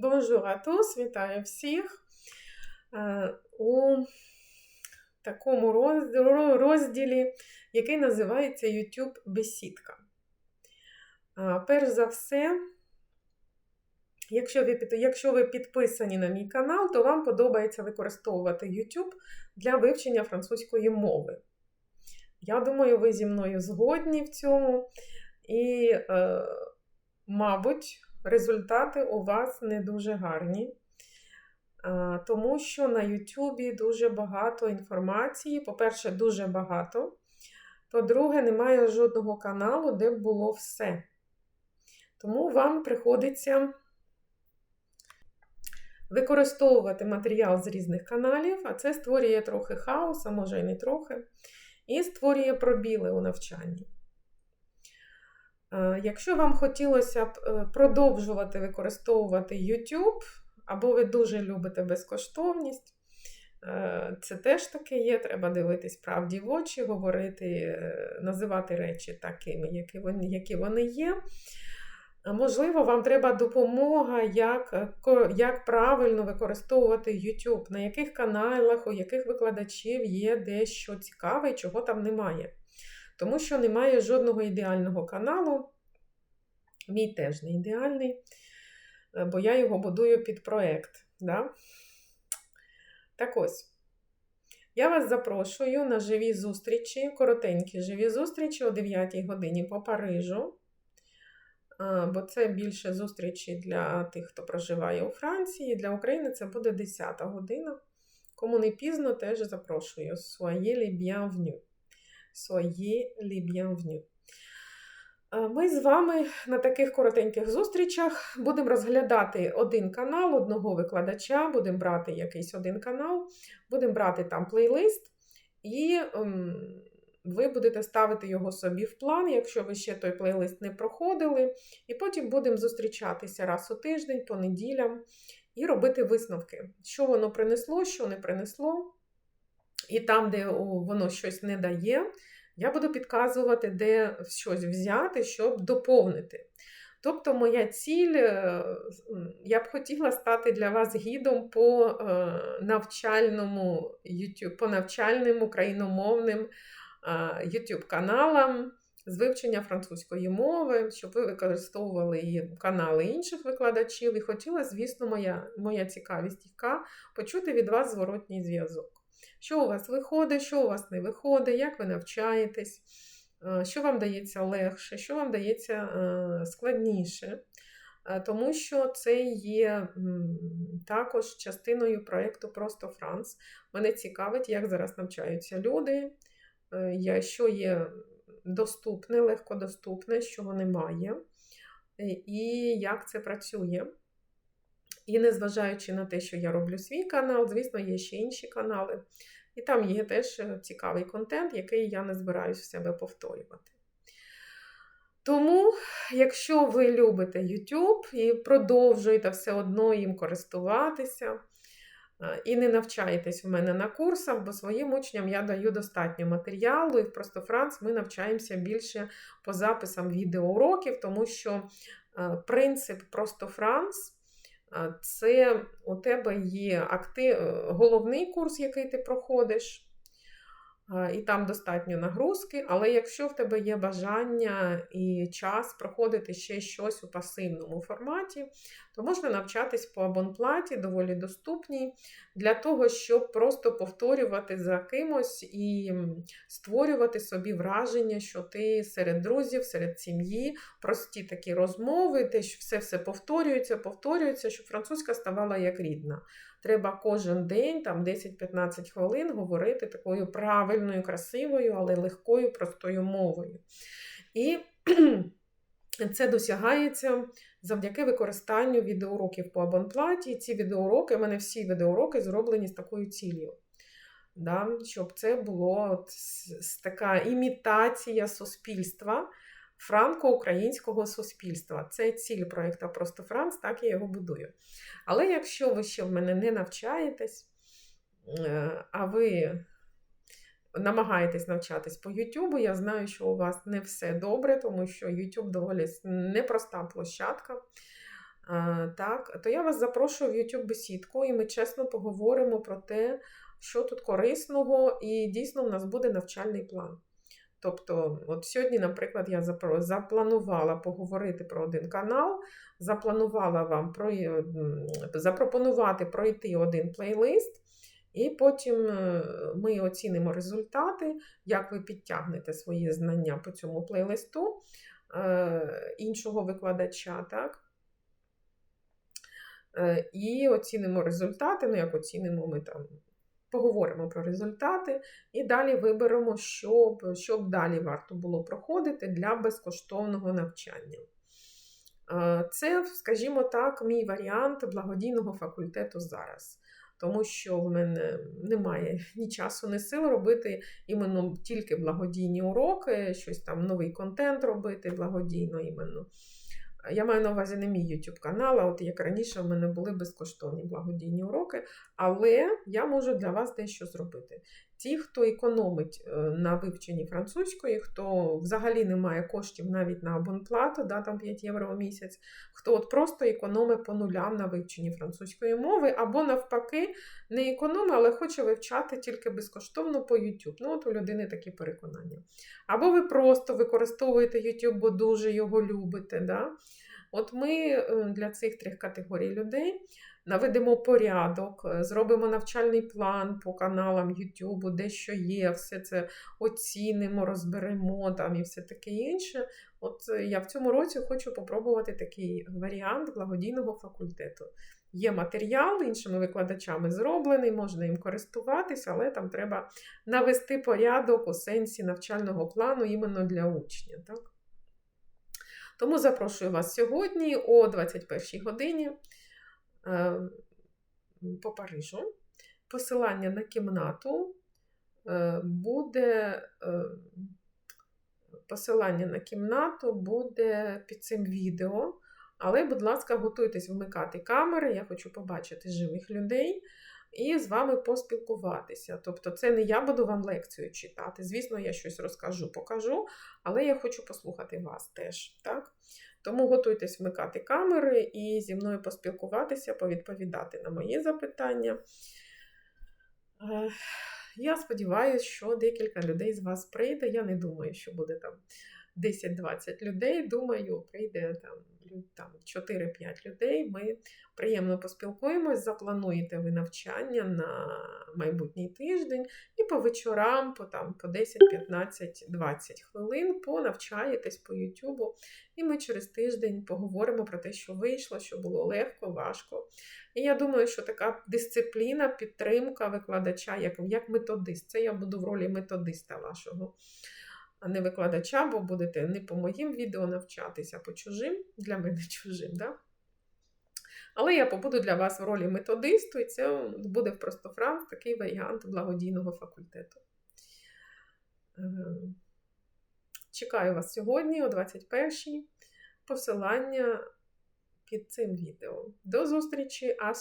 Bonjour à вітаю всіх е, у такому розділі, який називається YouTube Бесідка. Перш за все, якщо ви, якщо ви підписані на мій канал, то вам подобається використовувати YouTube для вивчення французької мови. Я думаю, ви зі мною згодні в цьому. І, е, мабуть, результати у вас не дуже гарні. Тому що на Ютубі дуже багато інформації. По-перше, дуже багато. По-друге, немає жодного каналу, де б було все. Тому вам приходиться використовувати матеріал з різних каналів, а це створює трохи хаосу, може і не трохи, і створює пробіли у навчанні. Е, Якщо вам хотілося б е, продовжувати використовувати YouTube, або ви дуже любите безкоштовність, е, це теж таке є. Треба дивитись правді в очі, говорити, називати речі такими, які вони, які вони є. Можливо, вам треба допомога, як, як правильно використовувати YouTube, на яких каналах, у яких викладачів є дещо цікаве, чого там немає. Тому що немає жодного ідеального каналу. Мій теж не ідеальний, е, бо я його будую під проект. Да? Так ось. Я вас запрошую на живі зустрічі, коротенькі живі зустрічі о 9 годині по Парижу. Бо це більше зустрічі для тих, хто проживає у Франції. Для України це буде 10 година. Кому не пізно, теж запрошую. Soyez les. Soyez les bienvenus. Ми з вами на таких коротеньких зустрічах будемо розглядати один канал, одного викладача, будемо брати якийсь один канал, будемо брати там плейлист, і ем, ви будете ставити його собі в план, якщо ви ще той плейлист не проходили. І потім будемо зустрічатися раз у тиждень, по неділям, і робити висновки, що воно принесло, що не принесло. І там, де воно щось не дає, я буду підказувати, де щось взяти, щоб доповнити. Тобто, моя ціль, е, я б хотіла стати для вас гідом по е, навчальному YouTube, по навчальним україномовним е, YouTube каналам з вивчення французької мови, щоб ви використовували і канали інших викладачів. І хотіла, звісно, моя, моя цікавість яка почути від вас зворотній зв'язок. Що у вас виходить, що у вас не виходить, як ви навчаєтесь, е, що вам дається легше, що вам дається е, складніше. Е, Тому що це є також частиною проєкту Просто Франц. Мене цікавить, як зараз навчаються люди, що є доступне, легкодоступне, що немає, і як це працює. І незважаючи на те, що я роблю свій канал, звісно, є ще інші канали. І там є теж е, цікавий контент, який я не збираюсь в себе повторювати. Тому, якщо ви любите YouTube і продовжуєте все одно їм користуватися, е, і не навчаєтесь у мене на курсах, бо своїм учням я даю достатньо матеріалу, і в Просто Франц ми навчаємося більше по записам відеоуроків, тому що е, принцип Просто Франц. Це у тебе є актив... головний курс, який ти проходиш, і там достатньо нагрузки, але якщо в тебе є бажання і час проходити ще щось у пасивному форматі, то можна навчатись по абонплаті, доволі доступній, для того, щоб просто повторювати за кимось і створювати собі враження, що ти серед друзів, серед сім'ї, прості такі розмови, те, що все все повторюється, повторюється, щоб французька ставала як рідна. Треба кожен день, там 10-15 хвилин, говорити такою правильною, красивою, але легкою, простою мовою. І це досягається завдяки використанню відеоуроків по абонплаті. Ці відеоуроки, у мене всі відеоуроки зроблені з такою ціллю. Да? Щоб це було така імітація суспільства, франко-українського суспільства. Це ціль проєкту Просто Франц, так я його будую. Але якщо ви ще в мене не навчаєтесь, е, а ви намагаєтесь навчатись по YouTube, я знаю, що у вас не все добре, тому що YouTube доволі непроста площадка. Так, то я вас запрошую в YouTube бесідку, і ми чесно поговоримо про те, що тут корисного, і дійсно в нас буде навчальний план. Тобто, от сьогодні, наприклад, я запланувала поговорити про один канал, запланувала вам про, запропонувати пройти один плейлист, і потім е, ми оцінимо результати, як ви підтягнете свої знання по цьому плейлисту е, іншого викладача. так? Е, І оцінимо результати. Ну, як оцінимо, ми там поговоримо про результати, і далі виберемо, що б, що б далі варто було проходити для безкоштовного навчання. Це, скажімо так, мій варіант благодійного факультету зараз. Тому що в мене немає ні часу, ні сил робити іменно тільки благодійні уроки, щось там новий контент робити благодійно іменно. Я маю на увазі не мій YouTube канал, а от як раніше в мене були безкоштовні благодійні уроки, але я можу для вас дещо зробити. Ті, хто економить е, на вивченні французької, хто взагалі не має коштів навіть на абонплату, да, там 5 євро в місяць, хто от просто економить по нулям на вивченні французької мови, або навпаки, не економить, але хоче вивчати тільки безкоштовно по YouTube. Ну, от у людини такі переконання. Або ви просто використовуєте YouTube, бо дуже його любите. Да? От ми е, для цих трьох категорій людей наведемо порядок, е, зробимо навчальний план по каналам YouTube, де що є, все це оцінимо, розберемо там і все таке інше. От е, я в цьому році хочу попробувати такий варіант благодійного факультету. Є матеріал іншими викладачами зроблений, можна їм користуватися, але там треба навести порядок у сенсі навчального плану іменно для учня. Так? Тому запрошую вас сьогодні о 21 годині по Парижу. Посилання на кімнату е, буде. Е, Посилання на кімнату буде під цим відео. Але, будь ласка, готуйтесь вмикати камери. Я хочу побачити живих людей і з вами поспілкуватися. Тобто, це не я буду вам лекцію читати. Звісно, я щось розкажу, покажу, але я хочу послухати вас теж. так? Тому готуйтесь вмикати камери і зі мною поспілкуватися, повідповідати на мої запитання. Е, Я сподіваюся, що декілька людей з вас прийде. Я не думаю, що буде там 10-20 людей. Думаю, прийде там, там 4-5 людей. Ми приємно поспілкуємось, заплануєте ви навчання на майбутній тиждень і по вечорам, по там, по 10, 15, 20 хвилин понавчаєтесь по Ютубу. І ми через тиждень поговоримо про те, що вийшло, що було легко, важко. І я думаю, що така дисципліна, підтримка викладача, як як методист. Це я буду в ролі методиста вашого, а не викладача, бо будете не по моїм відео навчатися, а по чужим, для мене чужим. Да? Але я побуду для вас в ролі методисту, і це буде в Просто Франц такий варіант благодійного факультету. Ем, чекаю вас сьогодні о 21-й. Посилання під цим відео. До зустрічі, а